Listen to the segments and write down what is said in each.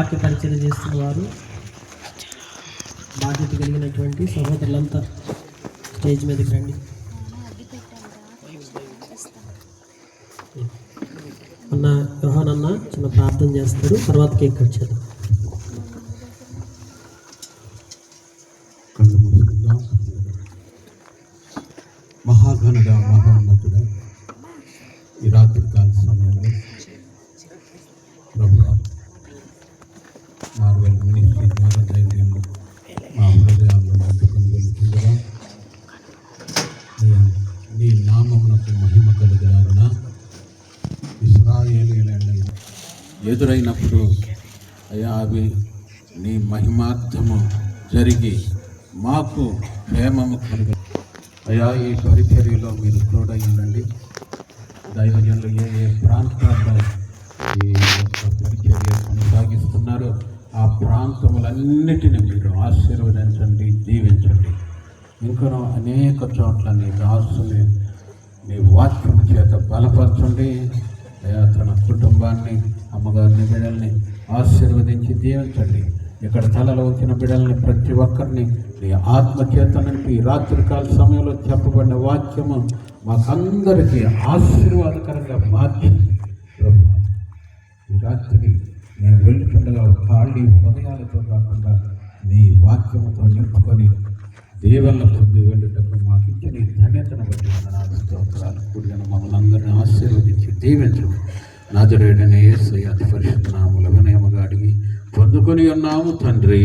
వాక్య పరిచయం చేస్తున్న వారు బాధ్యత కలిగినటువంటి సహోదరులంతా స్టేజ్ మీదకి రండి. అన్న యోహాన్ అన్న చిన్న ప్రార్థన చేస్తారు తర్వాత కేక్ కట్ చేద్దాం మహాఘనుడ మహోన్నతుడ ఈ రాత్రి కాల సమయంలో ప్రభు మార్వెల్ మినిస్ట్రీ ద్వారా ధైర్యంలో మా హృదయాల్లో నాటుకొని వెళ్తుండగా అయ్యా నీ నామమునకు మహిమ కలుగులాగున ఇస్రాయేలీలను ఎదురైనప్పుడు అయ్యా అవి నీ మహిమార్థము జరిగి మాకు క్షేమము కలుగు. అయ్యా ఈ పరిచర్యలో మీరు తోడయ్యండి దైవజనులు ఏ ఏ ప్రాంతాల్లో ఈ యొక్క పరిచర్య కొనసాగిస్తున్నారో ఆ ప్రాంతములన్నిటిని మీరు ఆశీర్వదించండి దీవించండి. ఇంకనూ అనేక చోట్ల నీ దాసుని నీ వాక్యం చేత బలపరచండి. కుటుంబాన్ని అమ్మగారిని బిడ్డల్ని ఆశీర్వదించి దీవించండి ఇక్కడ తలలో వచ్చిన బిడ్డల్ని ప్రతి ఒక్కరిని నీ ఆత్మచేత నింపి రాత్రికాల సమయంలో చెప్పబడిన వాక్యము మాకందరికీ ఆశీర్వాదకరంగా మార్చి ఈ రాత్రి నేను వెళ్ళుతుండగా ఖాళీ హృదయాలతో కాకుండా నీ వాక్యముతో నింపుకొని దేవుళ్ళ పొంది వెళ్ళుటకు మాకు ఇచ్చిన ధన్యతను బట్టి వందనాలు స్తోత్రాలు కూడిన మమ్మల్ని అందరినీ ఆశీర్వదించి దీవించు నాదురేడనే ఏసై అతి పరిశుద్ధ నామముల వినయముగా అడిగి పొందుకొని ఉన్నాము తండ్రి.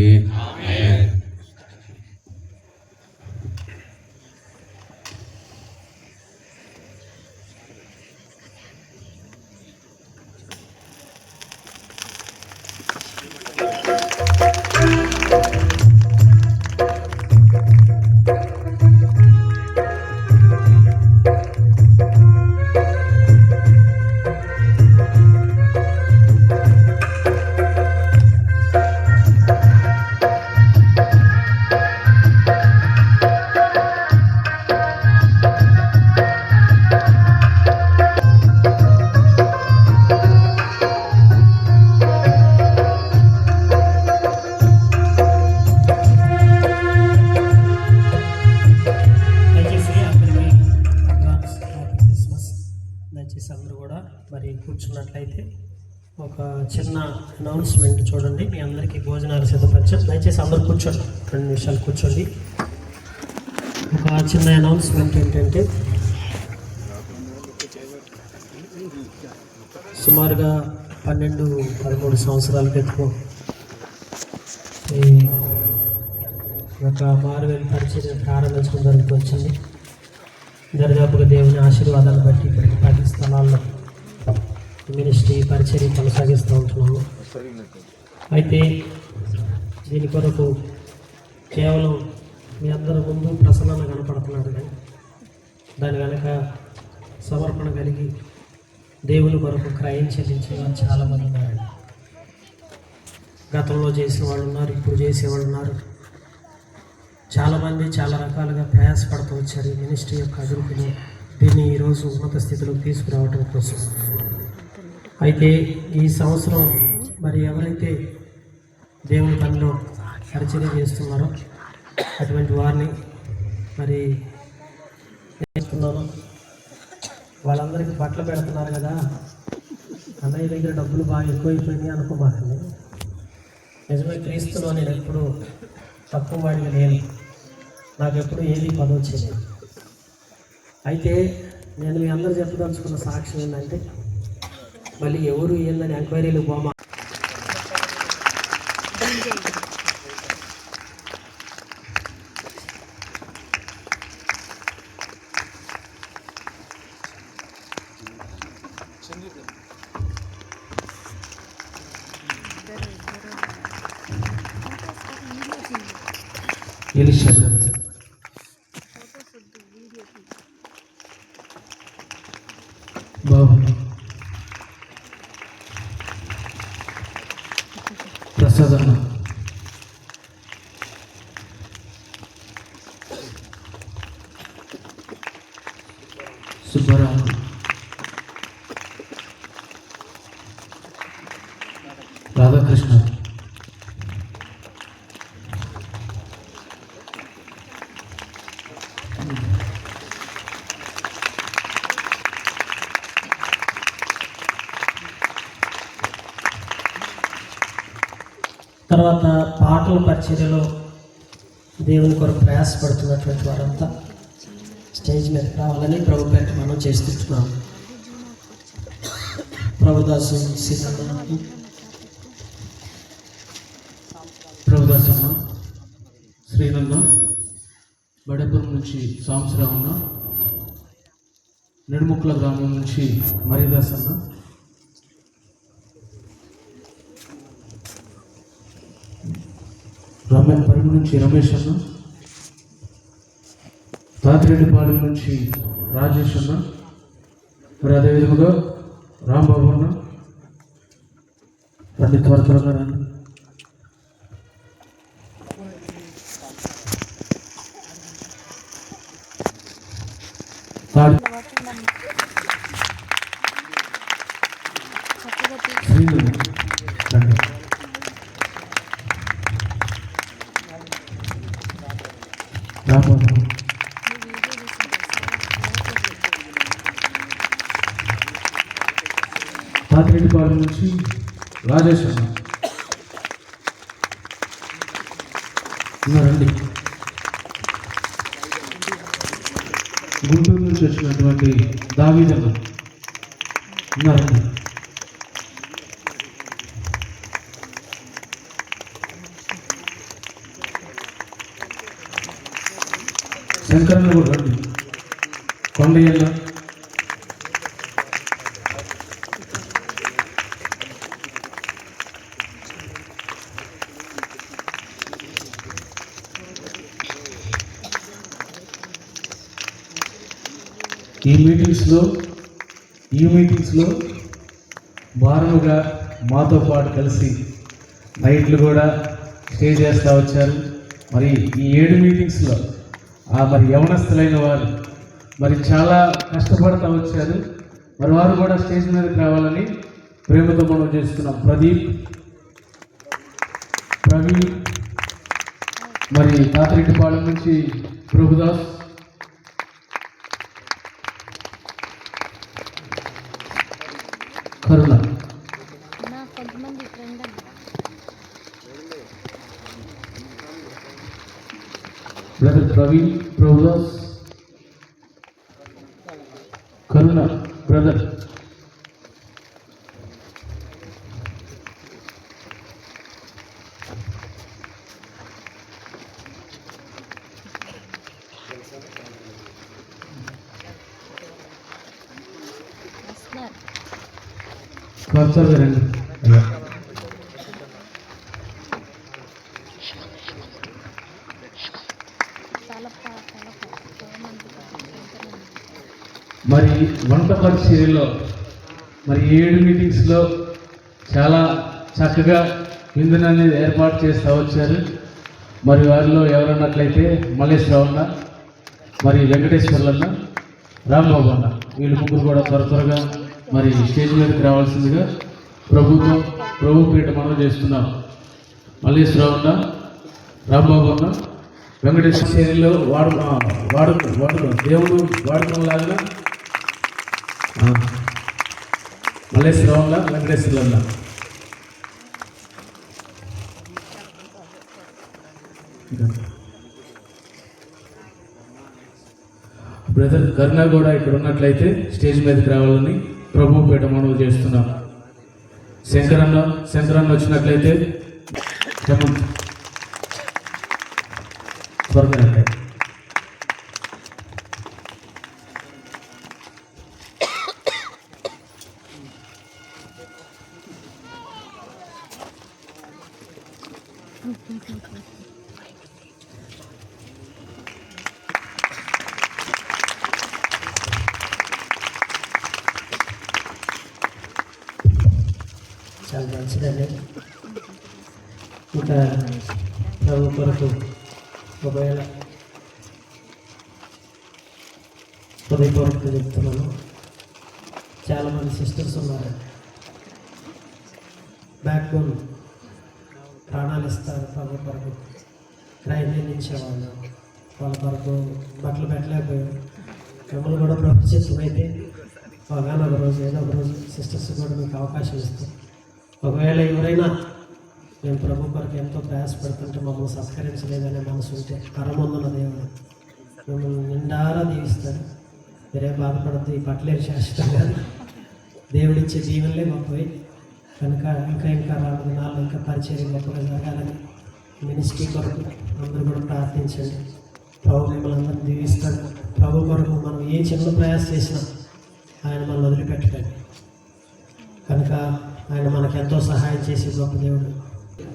అనౌన్స్మెంట్ చూడండి. మీ అందరికీ భోజనాలు సిద్ధపరచారు దయచేసి అందరు కూర్చోండి. రెండు నిమిషాలు కూర్చోండి. ఒక చిన్న అనౌన్స్మెంట్ ఏంటంటే సుమారుగా పన్నెండు పదమూడు సంవత్సరాల క్రితం ఈ ఒక మారువేలు పరిచయం ప్రారంభించడం జరుగుతూ వచ్చింది. దరిదాపుగా దేవుని ఆశీర్వాదాలు బట్టి ఇప్పటికి పది స్థలాల్లో మినిస్ట్రీ పరిచర్య కొనసాగిస్తూ ఉంటున్నాము. అయితే దీని కొరకు కేవలం మీ అందరి ముందు ప్రసన్న కనపడుతున్నాడు కానీ దాని వెనక సమర్పణ కలిగి దేవుని కొరకు క్రయం చెల్లించే వారు చాలామంది ఉన్నారండి గతంలో చేసిన వాళ్ళు ఉన్నారు ఇప్పుడు చేసేవాళ్ళు ఉన్నారు. చాలామంది చాలా రకాలుగా ప్రయాసపడుతూ వచ్చారు ఈ మినిస్ట్రీ యొక్క అభివృద్ధిని దీన్ని ఈరోజు ఉన్నత స్థితిలోకి తీసుకురావడం కోసం. అయితే ఈ సంవత్సరం మరి ఎవరైతే దేవుని పనిలో పరిచర్య చేస్తున్నారో అటువంటి వారిని మరి చేస్తున్నాను వాళ్ళందరికీ బట్టలు పెడుతున్నారు కదా. అన్నయ్య దగ్గర డబ్బులు బాగా ఎక్కువైపోయినాయి అనుకోమాకండి. నిజమే క్రీస్తులో నేను ఎప్పుడు తక్కువ వాడిగా లేను. నాకు ఎప్పుడు ఏది పదవి చేయలేదు అయితే నేను మీ అందరూ చెప్పదలుచుకున్న సాక్ష్యం ఏంటంటే మళ్ళీ ఎవరు ఏందని ఎంక్వైరీలు పోమా ఎలిషా తర్వాత పాటల పరిచర్యలో దేవుని కొరకు ప్రయాసపడుతున్నటువంటి వారంతా స్టేజ్ మీద రావాలని ప్రభు పేట మనం చేస్తున్నాం. ప్రభుదాసు సీతమ్మ ప్రభుదాస్ అన్న శ్రీనన్న బడపురం నుంచి సాంసరావు అన్న నిడుముక్కల గ్రామం నుంచి మరిదాస్ రమేష్ పరుగు నుంచి రమేష్ అన్న తాతిరెడ్డిపాలెం నుంచి రాజేష్ అన్న మరి అదేవిధంగా రాంబాబు అన్న రండి త్వర త్వరగా రండి. తాడి రాంబాబు పాతిరెడ్డిపాలెం నుంచి రాజేష్ అన్న. ఉన్నారండి గుంటూరు నుంచి వచ్చినటువంటి దావీదన్న ఉన్నారండి శంకరన్న కూడా రండి. కొండయ్యన్న. ఈ మీటింగ్స్లో ఈ మీటింగ్స్లో భారముగా మాతో పాటు కలిసి నైట్లు కూడా స్టే చేస్తూ వచ్చారు. మరి ఈ ఏడు మీటింగ్స్లో మరి యవనస్తులైన వారు. మరి చాలా కష్టపడతా వచ్చారు. మరి వారు కూడా స్టేజ్ మీదకి రావాలని ప్రేమతో మనం చేస్తున్నాం. ప్రదీప్. ప్రవీణ్. మరి తాతిరెడ్డిపాలెం నుంచి ప్రభుదాస్ కరుణ నా కొంతమంది ఫ్రెండ్ అన్న బ్రదర్ ప్రవీణ్ ప్రభుదాస్ కరుణ బ్రదర్. వస్తున్నారు త్వరగా రండి అయ్యా తలప తలప చాలామంది కొంతమంది. మరి వంట పరిచర్యలో మరి ఏడు మీటింగ్స్లో చాలా చక్కగా విందును అనేది ఏర్పాటు చేస్తూ వచ్చారు. మరి వారిలో ఎవరన్నట్లయితే మల్లేశ్వరరావు అన్న మరి వెంకటేశ్వర్లన్న రాంబాబు అన్న. వీళ్ళు ముగ్గురు కూడా త్వర త్వరగా మరి స్టేజ్ మీదకి రావాల్సిందిగా ప్రభుత్వం ప్రభు పీఠ మనం చేస్తున్నాం మల్లేశ్వరరావు అన్న రాంబాబు అన్న వెంకటేశ్వర శైలిలో వాడు వాడుక వాడుక దేవుడు వాడుకం లాగా మల్లేశ్వరరావు అన్న బ్రదర్ కరుణ కూడా ఇక్కడ ఉన్నట్లయితే స్టేజ్ మీదకి రావాలని ప్రభు పీఠ మనవి చేస్తున్నాం. శంకరన్న శంకరన్న వచ్చినట్లయితే త్వరగా చాలా మంచిదండి ఇంకా ప్రభు కొరకు ఒకవేళ హృదయపూర్వకంగా చెప్తున్నాను చాలామంది సిస్టర్స్ ఉన్నారు బ్యాక్ బోన్ నడుస్తారు ఇస్తారు ప్రభు కొరకు క్రైమ్ నిందించేవాళ్ళు వాళ్ళ కొరకు బట్టలు పెట్టలేకపోయారు మిమ్మల్ని కూడా ప్రభుత్వం అయితే ఒకవేళ ఒక రోజు ఏదో ఒక రోజు సిస్టర్స్ కూడా మీకు అవకాశం ఇస్తాం. ఒకవేళ ఎవరైనా మేము ప్రభు కొరకు ఎంతో ప్రయాసపడుతుంటే మమ్మల్ని సత్కరించలేదనే మనసు ఉంటే కరముందున్న దేవుడు మిమ్మల్ని నిండారా దీవిస్తాడు మీరేం బాధపడద్దు ఈ పట్లేరు శాశ్వతం కాదు దేవుడిచ్చే దీవెనలే పోయి కనుక ఇంకా ఇంకా రాను నాలుగు ఇంకా పరిచయం గొప్పగా జరగాలని మినిస్ట్రీ కొరకు అందరూ కూడా ప్రార్థించండి. ప్రభు మిమ్మల్ని అందరూ దీవిస్తాడు. ప్రభు కొరకు మనం ఏ చిన్న ప్రయాస చేసినా ఆయన మనం వదిలిపెట్టండి కనుక ఆయన మనకు ఎంతో సహాయం చేసే గొప్ప దేవుడు.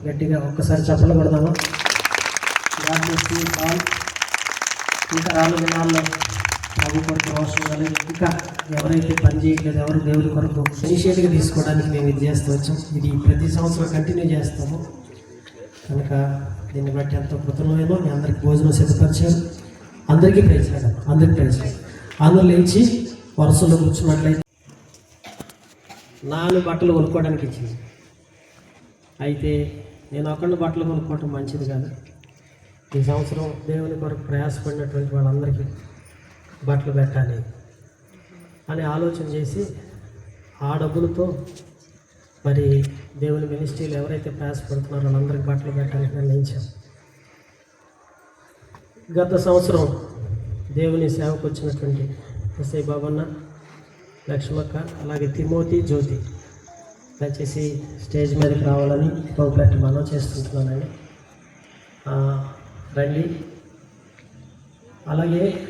గట్టిగా ఒక్కసారి చెప్పలు కొడదామా? ఇంకా రాను దినాల్లో ప్రభు కొరకు అవసరం కలిగి ఇంకా ఎవరైతే పని చేయట్లేదు ఎవరు దేవుడి కొరకు ఇనిషియేట్గా తీసుకోవడానికి మేము ఇది చేస్తూ వచ్చాం. ఇది ప్రతి సంవత్సరం కంటిన్యూ చేస్తాము. కనుక దీన్ని బట్టి ఎంతో కృతజ్ఞమేమో మీ అందరికి భోజనం సిద్ధపరిచారు. అందరికీ ప్రైజ్లాడు అందరికీ ప్రైజ్లాడు అందరూ లేచి వరుసలో కూర్చున్నట్లయితే నాలుగు బట్టలు కొనుక్కోవడానికి ఇచ్చింది. అయితే నేను ఒకళ్ళు బట్టలు కొనుక్కోవటం మంచిది కాదు. ఈ సంవత్సరం దేవుని కొరకు ప్రయాసపడినటువంటి వాళ్ళందరికీ బట్టలు పెట్టాలి అని ఆలోచన చేసి ఆ డబ్బులతో మరి దేవుని మినిస్ట్రీలు ఎవరైతే ప్రయాసపడుతున్నారో వాళ్ళందరికీ బట్టలు పెట్టాలని నిర్ణయించాం. గత సంవత్సరం దేవుని సేవకు వచ్చినటువంటి ఎస్ఐ బాబన్న లక్ష్మక్క అలాగే తిమోతి జ్యోతి దయచేసి స్టేజ్ మీదకి రావాలని పోగొట్టి మనం చేస్తుంటున్నానండి. రండి. అలాగే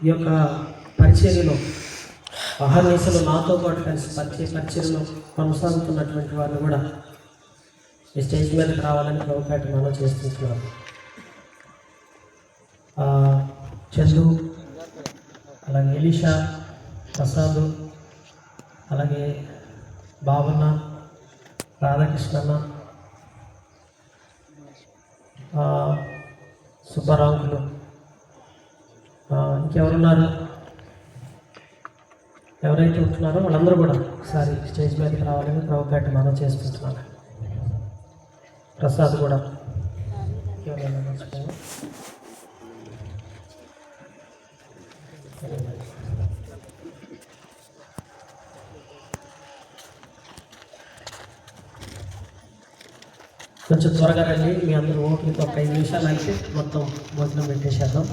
ఈ యొక్క పరిచర్యలో అహర్నిశలు నాతో పాటు కలిసి పరిచయ పరిచయలో కొనసాగుతున్నటువంటి వాళ్ళు కూడా ఈ స్టేజ్ మీదకి రావాలని పోగొట్టి మనం చేస్తున్నారు చందు అలాగే ఎలిషా ప్రసాద్ అలాగే బాబన్న రాధాకృష్ణన్న సుబ్బరాంకులు ఇంకెవరున్నారు? ఎవరైతే ఉంటున్నారో వాళ్ళందరూ కూడా ఒకసారి స్టేజ్ మీదకి రావాలని ప్రభుపేట మనం చేసుకుంటున్నాను ప్రసాద్ కూడా కొంచెం త్వరగా రండి మీ అందరూ ఓట్లకి ఒక ఐదు నిమిషాలు అయితే మొత్తం భోజనం పెట్టేసేద్దాం.